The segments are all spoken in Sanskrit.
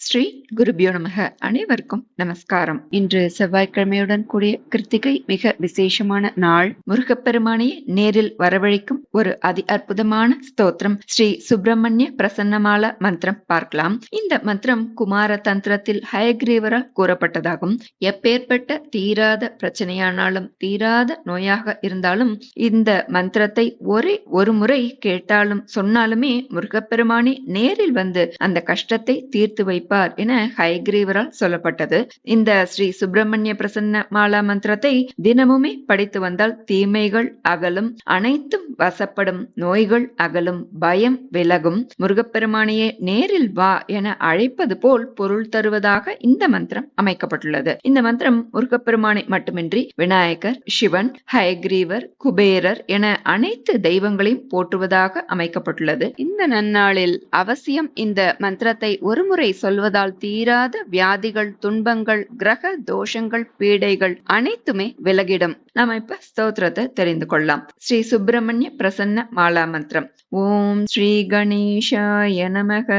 ஸ்ரீ குருபியோ நமக. அனைவருக்கும் நமஸ்காரம். இன்று செவ்வாய்க்கிழமையுடன் கூடிய கிருத்திகை மிக விசேஷமான நாள். முருகப்பெருமானை நேரில் வரவழைக்கும் ஒரு அதி அற்புதமான ஸ்தோத்திரம். ஸ்ரீ சுப்பிரமணிய பிரசன்னமால மந்திரம் பார்க்கலாம். இந்த மந்திரம் குமார தந்திரத்தில் ஹயக்ரீவரால் கூறப்பட்டதாகும். எப்பேற்பட்ட தீராத பிரச்சனையானாலும் தீராத நோயாக இருந்தாலும் இந்த மந்திரத்தை ஒரே ஒரு முறை கேட்டாலும் சொன்னாலுமே முருகப்பெருமானே நேரில் வந்து அந்த கஷ்டத்தை தீர்த்து வைப்பார். இருப்பார் என ஹயக்ரீவரால் சொல்லப்பட்டது. இந்த ஸ்ரீ சுப்பிரமணிய பிரசன்ன மாலா மந்திரத்தை தினமுமே படித்து வந்தால் தீமைகள் அகலும் அனைத்தும் வசப்படும் நோய்கள் அகலும் பயம் விலகும். முருகப்பெருமானையே நேரில் வா என அழைப்பது போல் பொருள் தருவதாக இந்த மந்திரம் அமைக்கப்பட்டுள்ளது. இந்த மந்திரம் முருகப்பெருமானை மட்டுமின்றி விநாயகர் சிவன் ஹயக்ரீவர் குபேரர் என அனைத்து தெய்வங்களையும் போற்றுவதாக அமைக்கப்பட்டுள்ளது. இந்த நன்னாளில் அவசியம் இந்த மந்திரத்தை ஒருமுறை சொல்வதால் தீராத வியாதிகள் துன்பங்கள் கிரக தோஷங்கள் பீடைகள் அனைத்துமே விலகிடும். நாம இப்ப ஸ்தோத்திரத்தை தெரிந்து கொள்ளலாம். ஸ்ரீ சுப்பிரமணிய பிரசன்ன மாலா மந்திரம். ஓம் ஸ்ரீ கணேஷாய நமக.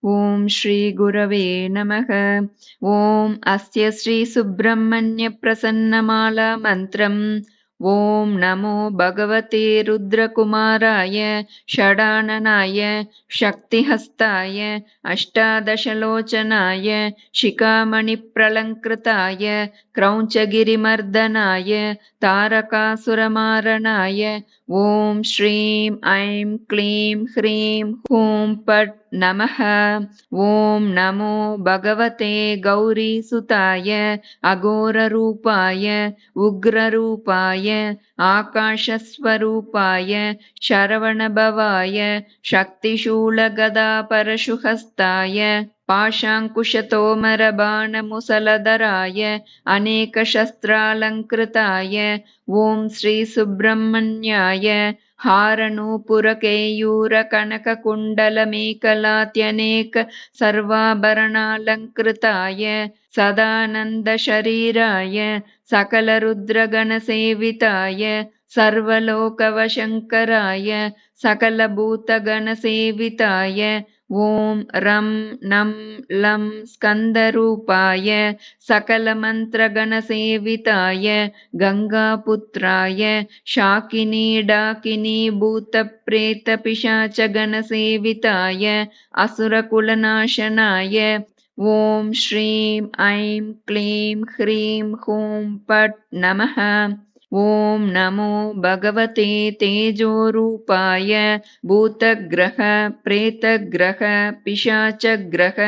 ஓம் ஸ்ரீ குரவே நமக. ஓம் அஸ்ய ஸ்ரீ சுப்பிரமணிய பிரசன்ன மாலா மந்திரம். ॐ नमो भगवते रुद्रकुमाराय षडाननाय शक्तिहस्ताय अष्टादशलोचनाय शिखामणिप्रलङ्कृताय क्रौञ्चगिरिमर्दनाय तारकासुरमारणाय ॐ श्रीं ऐं क्लीं ह्रीं हूं पट् नमः। ॐ नमो भगवते गौरीसुताय अघोररूपाय उग्ररूपाय आकाशस्वरूपाय शरवणभवाय शक्तिशूलगदापरशुहस्ताय पाशाङ्कुशतोमरबाणमुसलधराय अनेकशस्त्रालङ्कृताय ॐ श्रीसुब्रह्मण्याय हारनूपुरकेयूरकनककुण्डलमेकलात्यनेक सर्वाभरणालङ्कृताय सदानन्दशरीराय सकलरुद्रगणसेविताय सर्वलोकवशङ्कराय सकलभूतगणसेविताय ॐ रं नं लं स्कन्दरूपाय सकलमन्त्रगणसेविताय गङ्गापुत्राय शाकिनी डाकिनी भूतप्रेतपिशाचगणसेविताय असुरकुलनाशनाय ॐ श्रीं ऐं क्लीं ह्रीं हूं पट् नमः ॐ नमो भगवते तेजोरूपाय भूतग्रह प्रेतग्रह पिशाचग्रह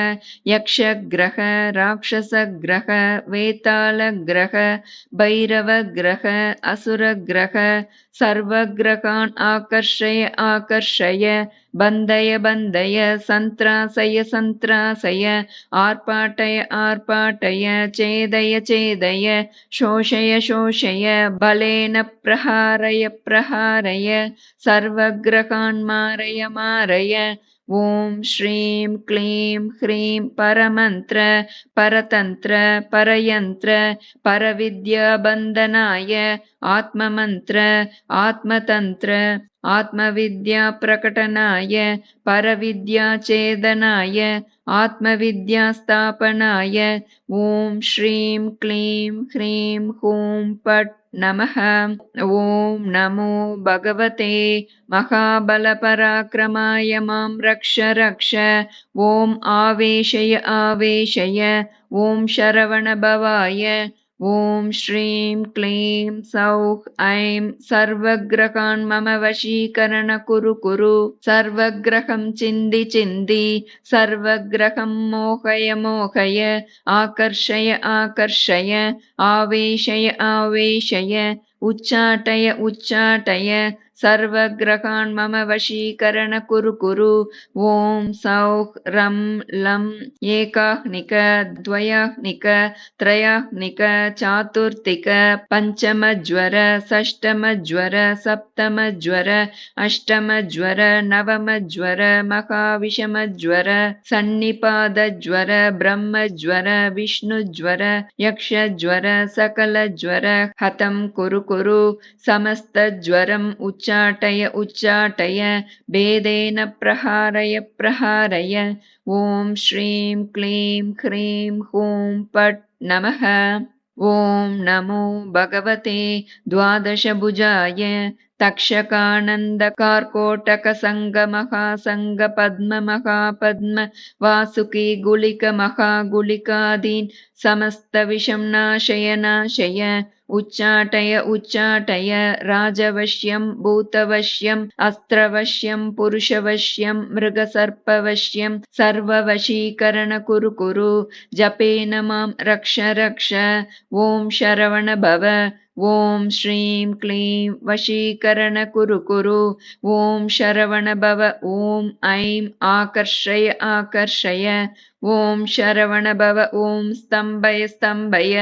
यक्षग्रह राक्षसग्रह वेतालग्रह भैरवग्रह असुरग्रह सर्वग्रहान् आकर्षय आकर्षय बन्धय बन्धय सन्त्रासय सन्त्रासय आर्पाटय आर्पाटय चेदय चेदय शोषय शोषय बलेन प्रहारय प्रहारय सर्वग्रहान् मारय मारय ॐ श्रीं क्लीं ह्रीं परमन्त्र परतन्त्र परयन्त्र परविद्याबन्धनाय आत्ममन्त्र आत्मतन्त्र आत्मविद्याप्रकटनाय परविद्याचेदनाय आत्मविद्यास्थापनाय ॐ श्रीं क्लीं ह्रीं हूं पट् नमः। ॐ नमो भगवते महाबलपराक्रमाय मां रक्ष रक्ष। ॐ आवेशय आवेशय। ॐ शरवणभवाय ॐ श्रीं क्लीं सौः ऐं सर्वग्रहान् मम वशीकरण कुरु कुरु। सर्वग्रहं चिन्धि चिन्धि सर्वग्रहं मोहय मोहय आकर्षय आकर्षय आवेशय आवेशय उच्चाटय उच्चाटय सर्वग्रहान् मम वशीकरण कुरु कुरु ॐ सौः रं लं एकाह्निक द्वयाह्निक त्रयाह्निक चातुर्थिक पञ्चमज्वर षष्टमज्वर सप्तमज्वर अष्टमज्वर नवमज्वर महाविषमज्वर सन्निपादज्वर ब्रह्मज्वर विष्णुज्वर यक्षज्वर सकलज्वर हतं कुरु कुरु समस्तज्वरम् उच्च उच्चाटय उच्चाटय भेदेन प्रहारय प्रहारय। ॐ श्रीं क्लीं ह्रीं हूं पट् नमः। ॐ नमो भगवते द्वादशभुजाय तक्षकानन्दकार्कोटकसङ्गमहासङ्गपद्ममहापद्म वासुकी गुलिकमहागुलिकादीन् समस्तविषं नाशय नाशय उच्चाटय उच्चाटय राजवश्यं भूतवश्यम् अस्त्रवश्यं पुरुषवश्यं मृगसर्पवश्यं सर्ववशीकरण कुरु कुरु जपेन मां रक्ष रक्ष ॐ शरवण भव ॐ श्रीं क्लीं वशीकरण कुरु कुरु ॐ शरवण भव ॐ ऐं आकर्षय आकर्षय ॐ शरवण भव ॐ स्तम्भय स्तम्भय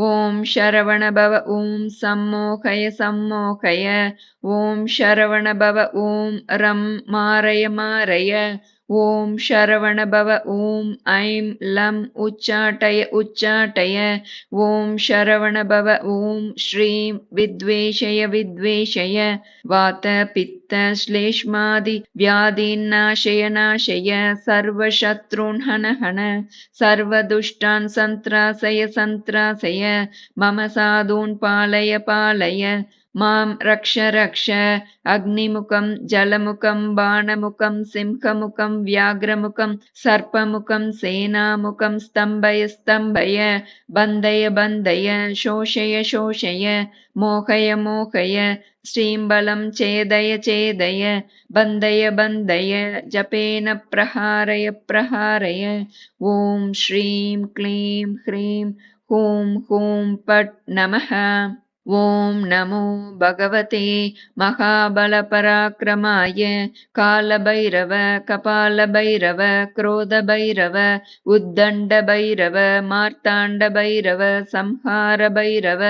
ஓம் ஷரவணபவ ஓம் சம்மோகய சம்மோகய ஓம் ஷரவணபவ ஓம் ரம் மாரய மாரய ॐ शरवण भव ॐ ऐं लं उच्चाटय उच्चाटय। ॐ शरवण भव ॐ श्रीं विद्वेषय विद्वेषय। वात पित्त श्लेष्मादि व्याधीन्नाशय नाशय। सर्वशत्रून् हन हन। सर्वदुष्टान् सन्त्रासय सन्त्रासय। मम साधून् पालय पालय मां रक्ष रक्ष अग्निमुखं जलमुखं बाणमुखं सिंहमुखं व्याघ्रमुखं सर्पमुखं सेनामुखं स्तम्भय स्तम्भय बन्धय बन्धय शोषय शोषय मोहय मोहय श्रीम्बलं चेदय चेदय बन्धय बन्धय जपेन प्रहारय प्रहारय ॐ श्रीं क्लीं ह्रीं हूं हूं पट् नमः ஓம் நமோ பகவதே மகாபலபராக்கிரமாய காலபைரவ கபாலபைரவ குரோதபைரவ உத்தண்டபைரவ மார்த்தாண்டபைரவ சம்ஹாரபைரவ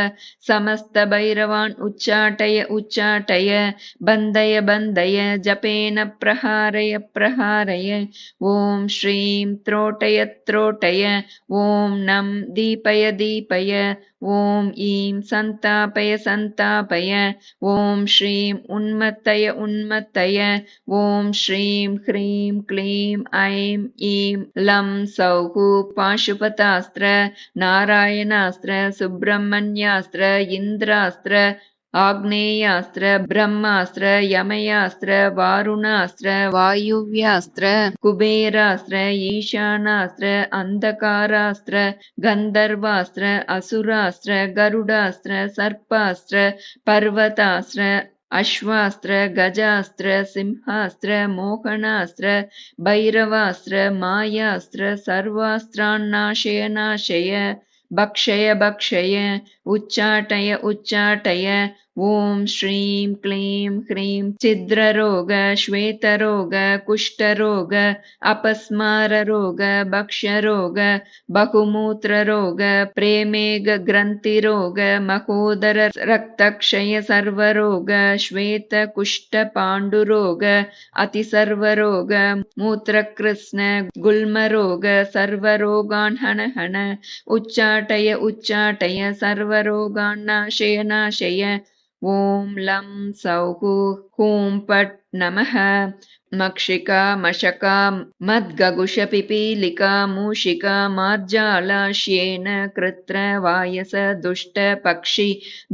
சமஸ்தபைரவான் உச்சாட்டய உச்சாட்டய பந்தய பந்தய ஜபேன பிரஹாரய பிரஹாரய ஓம் ஸ்ரீம் த்ரோட்டய த்ரோட்டய ஓம் நம் தீபய தீபய ஓம் ஈம் சந்தா சந்தாபய சந்தாபய ஓம் ஸ்ரீம் உன்மத்தய உன்மத்தய. ஓம் ஸ்ரீம் ஹ்ரீம் க்ளீம் ஐம் ஈம் லம் சௌகு பாசுபதாஸ்திர. நாராயணாஸ்திர சுப்பிரமணியாஸ்திர இந்திராஸ்திர. आग्नेयास्त्र, ब्रह्मास्त्र, यमयास्त्र, वारुणास्त्र, वायुव्यास्त्र, कुबेरास्त्र, ईशानास्त्र अन्धकारास्त्र गन्धर्वास्त्र असुरास्त्र, गरुडास्त्र, सर्पास्त्र, पर्वतास्त्र, अश्वास्त्र, गजास्त्र, सिंहास्त्र, मोहनास्त्र, भैरवास्त्र, मायास्त्र सर्वास्त्रान्नाशय नाशय भक्षय भक्षय उच्चाटय उच्चाटय ॐ श्रीं क्लीं ह्रीं छिद्ररोग श्वेतरोग कुष्ठरोग अपस्माररोग भक्ष्यरोग बहुमूत्ररोग प्रेमेगग्रन्थिरोग महोदर रक्तक्षय सर्वरोग श्वेतकुष्ठपाण्डुरोग अतिसर्वरोग मूत्रकृत्स्न गुल्मरोग सर्वरोगान् हन हन उच्चाटय उच्चाटय सर्वरोगान् नाशय नाशय ॐ लं सौः हूं पट् नमः। मक्षिका मशका मद्गगुषपिपीलिका मूषिका मार्जालाश्येन कृत्र वायस दुष्टपक्षि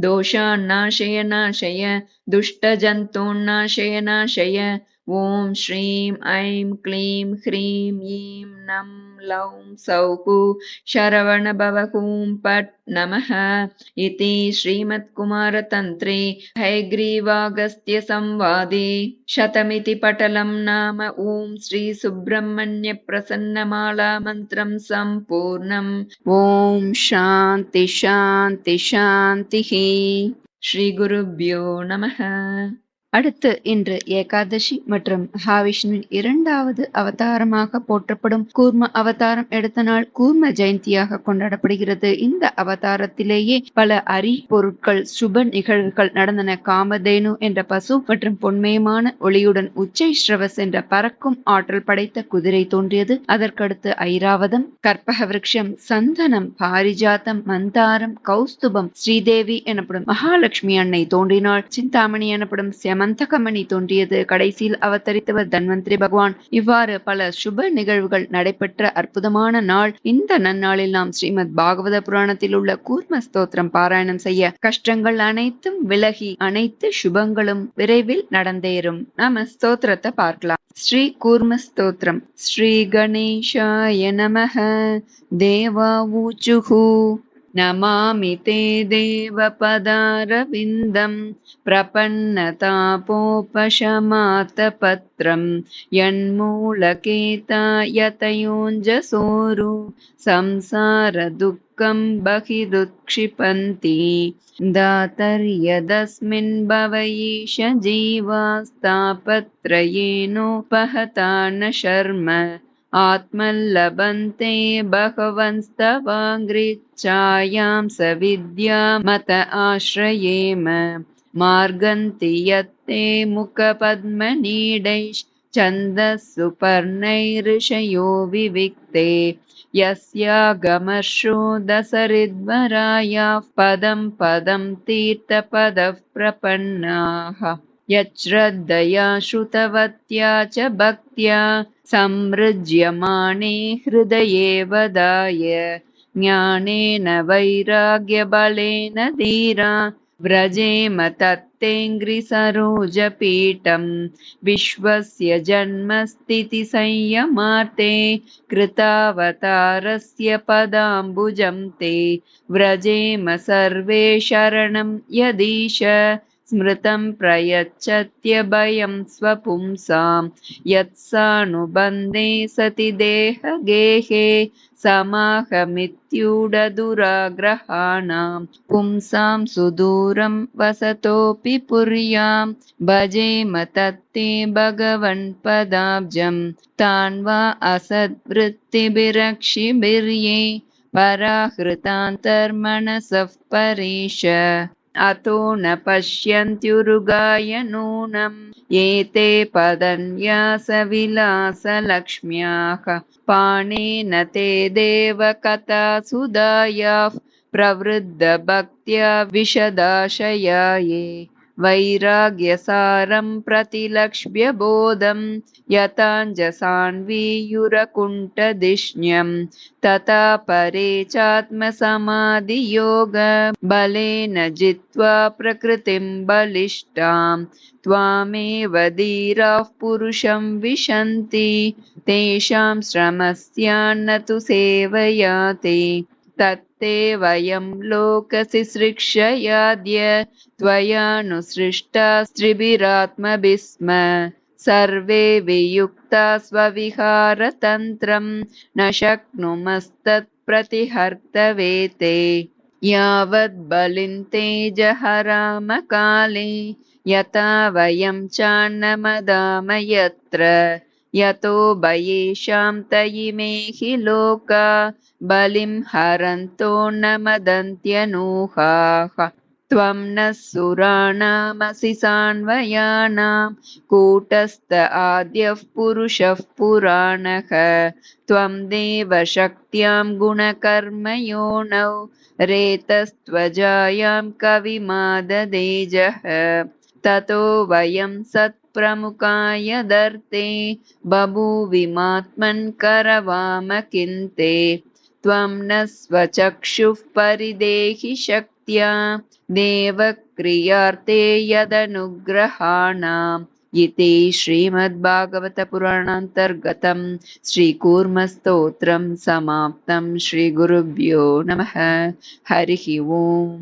दोषान्नाशय नाशय दुष्टजन्तून्नाशय नाशय ॐ श्रीं ऐं क्लीं ह्रीं ईं नं लौं सौकु शरवणभवकूं पट् नमः इति श्रीमत्कुमारतन्त्रे हैग्रीवागस्त्यसंवादे शतमिति पटलं नाम ॐ श्रीसुब्रह्मण्यप्रसन्नमालामन्त्रं सम्पूर्णम् ॐ शान्ति शान्ति शान्तिः। श्रीगुरुभ्यो नमः। அடுத்து இன்று ஏகாதசி மற்றும் மகாவிஷ்ணுவின் இரண்டாவது அவதாரமாக போற்றப்படும் கூர்ம அவதாரம் எடுத்த நாள் கூர்ம ஜெயந்தியாக கொண்டாடப்படுகிறது. இந்த அவதாரத்திலேயே பல அரி பொருட்கள் சுப நிகழ்வுகள் நடந்தன. காமதேனு என்ற பசு மற்றும் பொன்மயமான ஒளியுடன் உச்சை ஸ்ரவஸ் என்ற பறக்கும் ஆற்றல் படைத்த குதிரை தோன்றியது. அதற்கடுத்து ஐராவதம் கற்பக விருட்சம் சந்தனம் பாரிஜாத்தம் மந்தாரம் கௌஸ்துபம் ஸ்ரீதேவி எனப்படும் மகாலட்சுமி அன்னை தோன்றினாள். சிந்தாமணி எனப்படும் மந்தகமணி தோன்றியது. கடைசியில் அவதரித்தவர் தன்வந்திரி பகவான். இவ்வாறு பல சுப நிகழ்வுகள் நடைபெற்ற அற்புதமான நாள். இந்த நன்னாளில் நாம் ஸ்ரீமத் பாகவத புராணத்தில் உள்ள கூர்ம ஸ்தோத்திரம் பாராயணம் செய்ய கஷ்டங்கள் அனைத்தும் விலகி அனைத்து சுபங்களும் விரைவில் நடந்தேறும். நாம ஸ்தோத்திரத்தை பார்க்கலாம். ஸ்ரீ கூர்ம ஸ்தோத்திரம். ஸ்ரீ கணேஷாய நமக தேவா ஊச்சுஹூ. नमामि ते देवपदारविन्दं प्रपन्नतापोपशमातपत्रं यन्मूलकेतायतयोञ्जसोरु संसारदुःखं बहिरुत्क्षिपन्ति दातर्यदस्मिन् भव ईश जीवास्तापत्रयेनोपहता न शर्म आत्मल्लभन्ते बहवंस्तवाङ्घ्रिच्छायां स विद्यामत आश्रयेम मार्गन्ति यत्ते मुखपद्मनीडैश्छन्दःसुपर्णैऋषयो विविक्ते यस्यागमर्षो दसरिद्वरायाः पदं पदं तीर्थपदः प्रपन्नाः यच्छ्रद्धया श्रुतवत्या च भक्त्या संमृज्यमाणे हृदये वदाय ज्ञानेन वैराग्यबलेन धीरा व्रजेम तत्तेऽङ्घ्रिसरोजपीठं विश्वस्य जन्मस्थितिसंयमार्ते कृतावतारस्य पदाम्बुजं ते व्रजेम सर्वे शरणं यदीश स्मृतं प्रयच्छत्यभयं स्वपुंसां। यत्सानुबन्धे सति देहगेहे समाहमित्यूढदुराग्रहाणां पुंसां सुदूरं वसतोऽपि पुर्यां। भजेम तत्ते भगवन्पदाब्जं। तान् वा असद्वृत्तिभिरक्षिभिर्ये। पराहृतान्तर्मनसः परेश अतो न पश्यन्त्युरुगाय नूनं। एते पदन्यासविलासलक्ष्म्याः। पाणेन ते देवकथासुधायाः। प्रवृद्धभक्त्या विशदाशया ये वैराग्यसारं प्रतिलक्ष्य बोधं यताञ्जसान्वीयुरकुण्ठदिष्ण्यं तथा परे चात्मसमाधियोग बलेन जित्वा प्रकृतिं बलिष्ठां त्वामेव धीराः पुरुषं विशन्ति तेषां श्रमस्यान्न तु सेवया ते वयं लोकसिसृक्षयाद्य स्त्रिभिरात्मभिः स्म सर्वे वियुक्ता स्वविहारतन्त्रं न शक्नुमस्तत्प्रतिहर्तवे ते यावद्बलिन्ते जहरामकाले यथा वयं चान्नमदाम यत्र यतो भयेषां तयिमेहि लोका, बलिं हरन्तो न मदन्त्यनूहाः। त्वं नः सुराणामसि सान्वयानां कूटस्थ आद्यः पुरुषः पुराणः। त्वं देवशक्त्यां गुणकर्मयोनौ रेतस्त्वजायां कविमाददेजः ततो वयं सत्प्रमुखाय दर्ते बभूविमात्मन् करवाम किन्ते त्वं न स्वचक्षुः परिदेहि शक्त्या देवक्रियार्थे यदनुग्रहाणाम् इति श्रीमद्भागवतपुराणान्तर्गतं श्रीकूर्मस्तोत्रं समाप्तं श्रीगुरुभ्यो नमः हरिः ओम्